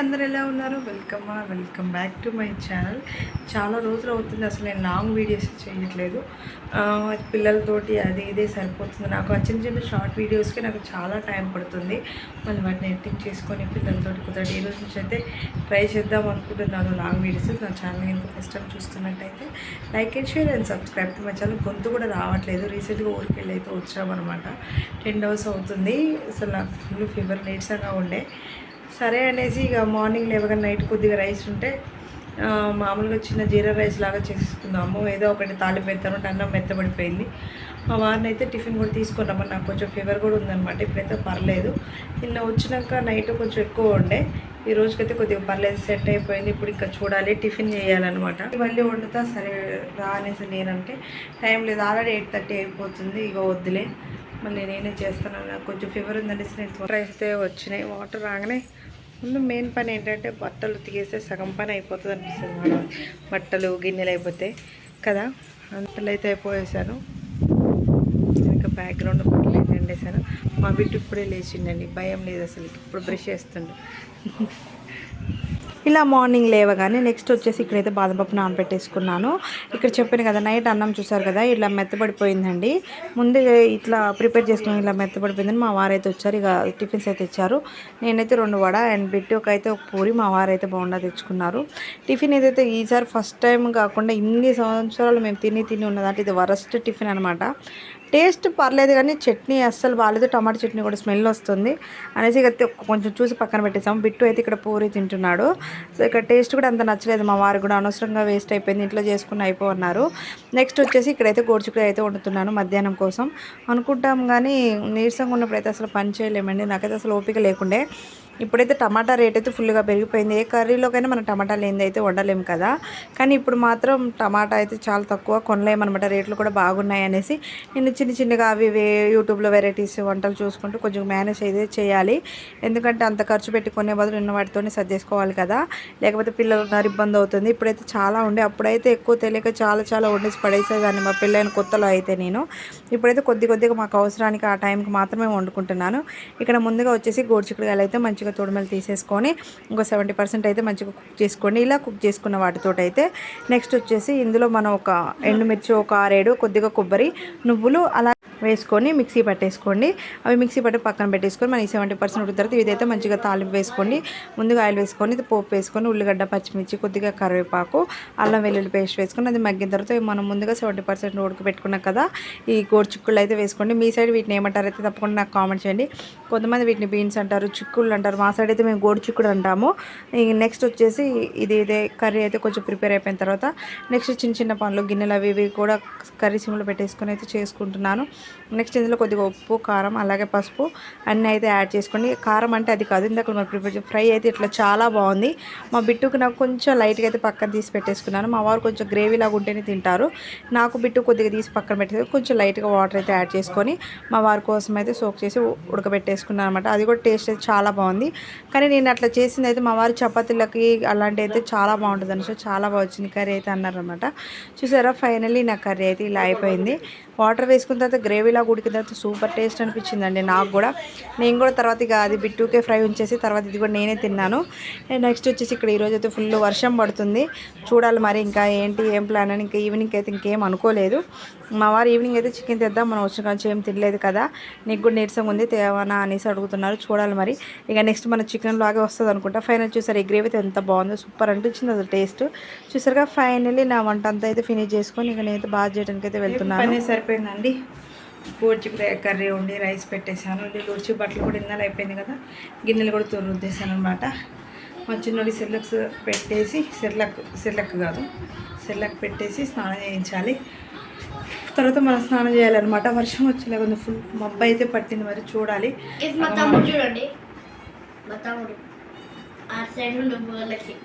అందరు ఎలా ఉన్నారు? Welcome? Welcome back to my channel. చాలా రోజులు అవుతుంది అసలు నేను లాంగ్ వీడియోస్ చేయట్లేదు. పిల్లలతోటి అది ఇదే సరిపోతుంది. నాకు చిన్న చిన్న షార్ట్ వీడియోస్కి నాకు చాలా టైం పడుతుంది. మళ్ళీ వాటిని ఎడిటింగ్ చేసుకొని పిల్లలతోటి కుదరదు. ఈ రోజు నుంచి అయితే ట్రై చేద్దాం అనుకుంటున్నాను లాంగ్ వీడియోస్. నా ఛానల్ ఎందుకు ఫస్ట్ టైం చూస్తున్నట్టయితే like and share and subscribe to my channel. గొంతు కూడా రావట్లేదు. రీసెంట్గా ఊరికి వెళ్ళి అయితే వచ్చామన్నమాట. టెన్ అవర్స్ అవుతుంది. అసలు నాకు ఫుల్ ఫీవర్ నీరసంగా ఉండే. సరే అనేసి ఇక మార్నింగ్ లేవగా నైట్ కొద్దిగా రైస్ ఉంటే మామూలుగా చిన్న జీరా రైస్ లాగా చేసేసుకుందాము. ఏదో ఒకటి తాలింపు పెడతాను అన్నం మెత్తబడిపోయింది. మా వారిని అయితే టిఫిన్ కూడా తీసుకున్నామని నాకు కొంచెం ఫీవర్ కూడా ఉందన్నమాట. ఇప్పుడైతే పర్లేదు. నిన్న వచ్చినాక నైట్ కొంచెం ఎక్కువ ఉండే. ఈ రోజుకైతే కొద్దిగా పర్లేదు సెట్ అయిపోయింది. ఇప్పుడు ఇంకా చూడాలి టిఫిన్ చేయాలన్నమాట. మళ్ళీ వండుతా సరే రా అనేసి నేనంటే టైం లేదు. ఆల్రెడీ ఎయిట్ థర్టీ అయిపోతుంది. ఇక వద్దులే. మళ్ళీ నేనే చేస్తున్నాను. నాకు కొంచెం ఫీవర్ ఉందండి నేను వాటర్ అయితే వచ్చినాయి. వాటర్ రాగానే ముందు మెయిన్ పని ఏంటంటే బట్టలు ఉతికేస్తే సగం పని అయిపోతుంది అనిపిస్తుంది బట్టలు గిన్నెలు అయిపోతే కదా? అంతలు అయితే అయిపోయేసాను ఇంకా బ్యాక్గ్రౌండ్ బట్టలు అయితే ఎండేసాను మా బిడ్డ ఇప్పుడే లేచిండండి భయం లేదు అసలు ఇప్పుడు బ్రష్ చేస్తుండు. ఇలా మార్నింగ్ లేవగానే నెక్స్ట్ వచ్చేసి ఇక్కడైతే బాదం పప్పు నానబెట్టేసుకున్నాను. ఇక్కడ చెప్పాను కదా నైట్ అన్నం చూసారు కదా ఇలా మెత్తబడిపోయిందండి. ముందే ఇట్లా ప్రిపేర్ చేసుకుని ఇలా మెత్తబడిపోయిందని మా వారైతే వచ్చారు ఇక టిఫిన్స్ అయితే ఇచ్చారు. నేనైతే రెండు వడ అండ్ బిట్టి ఒక అయితే ఒక పూరి మా వారైతే బాగుండా తెచ్చుకున్నారు. టిఫిన్ ఏదైతే ఈసారి ఫస్ట్ టైం కాకుండా ఇన్ని సంవత్సరాలు మేము తిని తిని ఉన్నదంటే ఇది వరస్ట్ టిఫిన్ అనమాట టేస్ట్ పర్లేదు కానీ చట్నీ అస్సలు బాగాలేదు టమాటా చట్నీ కూడా స్మెల్ వస్తుంది. అనేసి ఇక కొంచెం చూసి పక్కన పెట్టేసాము. బిట్టు అయితే ఇక్కడ పూరి తింటున్నాడు. సో ఇక్కడ టేస్ట్ కూడా అంత నచ్చలేదు. మా వారికి కూడా అనవసరంగా వేస్ట్ అయిపోయింది. ఇంట్లో చేసుకుని అయిపోన్నారు. నెక్స్ట్ వచ్చేసి ఇక్కడైతే గోడుచుకుడు అయితే వండుతున్నాను మధ్యాహ్నం కోసం. అనుకుంటాం కానీ నీరసంగా ఉన్నప్పుడు అయితే అసలు పని చేయలేమండి. నాకైతే అసలు ఓపిక లేకుండే. ఇప్పుడైతే టమాటా రేట్ అయితే ఫుల్గా పెరిగిపోయింది. ఏ కర్రీలోకైనా మనం టమాటా లేనిది అయితే వండలేము కదా. కానీ ఇప్పుడు మాత్రం టమాటా అయితే చాలా తక్కువ కొనలేమన్నమాట. రేట్లు కూడా బాగున్నాయి అనేసి నేను చిన్న చిన్నగా అవి ఇవి యూట్యూబ్లో వెరైటీస్ వంటలు చూసుకుంటూ కొంచెం మేనేజ్ అయితే చేయాలి. ఎందుకంటే అంత ఖర్చు పెట్టి కొనే బదులు ఉన్న వాటితోనే సర్దేసుకోవాలి కదా. లేకపోతే పిల్లలు ఉన్నారు ఇబ్బంది అవుతుంది. ఇప్పుడైతే చాలా ఉండే. అప్పుడైతే ఎక్కువ తెలియక చాలా చాలా వండేసి పడేసేదాన్ని మా పెళ్ళైన కొత్తలో అయితే నేను. ఇప్పుడైతే కొద్ది కొద్దిగా మాకు అవసరానికి ఆ టైంకి మాత్రమే వండుకుంటున్నాను. ఇక్కడ ముందుగా వచ్చేసి గోడ్చిక్కుడుకాయలు అయితే మంచిగా తొడిమలు తీసేసుకొని ఇంకో సెవెంటీ పర్సెంట్ అయితే మంచిగా కుక్ చేసుకోండి. ఇలా కుక్ చేసుకున్న వాటితో అయితే నెక్స్ట్ వచ్చేసి ఇందులో మనం ఒక ఎండుమిర్చి ఒక ఆరేడు కొద్దిగా కొబ్బరి నువ్వులు అలా వేసుకొని మిక్సీ పట్టేసుకోండి. అవి మిక్సీ పట్టి పక్కన పెట్టేసుకొని మన సెవెంటీ పర్సెంట్ ఉడికిన తర్వాత ఇదైతే మంచిగా తాలింపు వేసుకోండి. ముందుగా ఆయిల్ వేసుకొని పోపు వేసుకొని ఉల్లిగడ్డ పచ్చిమిర్చి కొద్దిగా కరివేపాకు అల్లం వెల్లుల్లి పేస్ట్ వేసుకొని అది మగ్గిన తర్వాత మనం ముందుగా సెవెంటీ పర్సెంట్ ఉడకబెట్టుకున్నాం కదా ఈ గోడు అయితే వేసుకోండి. మీ సైడ్ వీటిని ఏమంటారు అయితే తప్పకుండా నాకు కామెంట్ చేయండి. కొంతమంది వీటిని బీన్స్ అంటారు చిక్కుళ్ళు అంటారు. మా సైడ్ అయితే మేము గోరుచిక్కుడు అంటాము. నెక్స్ట్ వచ్చేసి ఇది ఇదే కర్రీ అయితే కొంచెం ప్రిపేర్ అయిపోయిన తర్వాత నెక్స్ట్ చిన్న చిన్న పనులు గిన్నెలు అవి ఇవి కూడా కర్రీ సిమ్లో పెట్టేసుకొని అయితే చేసుకుంటున్నాను. నెక్స్ట్ ఇందులో కొద్దిగా ఉప్పు కారం అలాగే పసుపు అన్నీ అయితే యాడ్ చేసుకోండి. కారం అంటే అది కాదు ఇందాక మనం ప్రిపేర్ ఫ్రై అయితే ఇట్లా చాలా బాగుంది. మా బిట్టుకు నాకు కొంచెం లైట్గా అయితే పక్కన తీసి పెట్టేసుకున్నాను. మా వారు కొంచెం గ్రేవీ లాగా ఉంటేనే తింటారు. నాకు బిట్టు కొద్దిగా తీసి పక్కన పెట్టేసి కొంచెం లైట్గా వాటర్ అయితే యాడ్ చేసుకొని మా వారి కోసం అయితే సోక్ చేసి ఉడకబెట్టేసుకున్నాను అనమాట అది కూడా టేస్ట్ అయితే చాలా బాగుంది. కానీ నేను అట్లా చేసింది అయితే మా వారు చపాతీలకి అలాంటి అయితే చాలా బాగుంటుంది అని చాలా బాగా వచ్చింది కర్రీ అయితే అన్నారనమాట చూసారా? ఫైనల్లీ నా కర్రీ అయితే ఇలా అయిపోయింది. వాటర్ వేసుకున్న తర్వాత గ్రేవీలాగా ఉడికిన తర్వాత సూపర్ టేస్ట్ అనిపించిందండి నాకు కూడా. నేను కూడా తర్వాత ఇక అది బిట్టుకే ఫ్రై ఉంచేసి తర్వాత ఇది కూడా నేనే తిన్నాను. నెక్స్ట్ వచ్చేసి ఇక్కడ ఈరోజు అయితే ఫుల్ వర్షం పడుతుంది. చూడాలి మరి ఇంకా ఏంటి ఏం ప్లాన్ అని ఇంకా ఈవినింగ్ అయితే ఇంకేం అనుకోలేదు. మా వారు ఈవినింగ్ అయితే చికెన్ తెద్దాం మనం వచ్చిన కాంచి ఏం తినలేదు కదా. నీకు కూడా నీరసంగా ఉంది తేవానా అనేసి అడుగుతున్నారు. చూడాలి మరి. ఇక నెక్స్ట్ మన చికెన్ లాగే వస్తుంది అనుకుంటా. ఫైనల్ చూసారు ఈ గ్రేవీ అయితే ఎంత బాగుందో సూపర్ అనిపించింది అది టేస్ట్. చూసారుగా ఫైనల్లీ నా వంట అంతా అయితే ఫినిష్ చేసుకొని ఇక నేనైతే బాగా చేయడానికి అయితే వెళ్తున్నాను. సరిపోయిందండి. గోడ్చిక్కుడు కర్రీ ఉండి రైస్ పెట్టేశాను. లుడిచి బట్టలు కూడా ఇన్నాళ్ళు అయిపోయింది కదా. గిన్నెలు కూడా తొరుద్దేశాను అనమాట మా చిన్నోడి సెర్లక్స్ పెట్టేసి సెర్లక్ సెర్లక్ కాదు. సెర్లక్ పెట్టేసి స్నానం చేయించాలి. తర్వాత మనం స్నానం చేయాలన్నమాట. వర్షం వచ్చేలా కొంచెం ఫుల్ మబ్బు అయితే పట్టింది మరి చూడాలి. చూడండి. మా తమ్ముడు. ఆ సైడ్ నుండి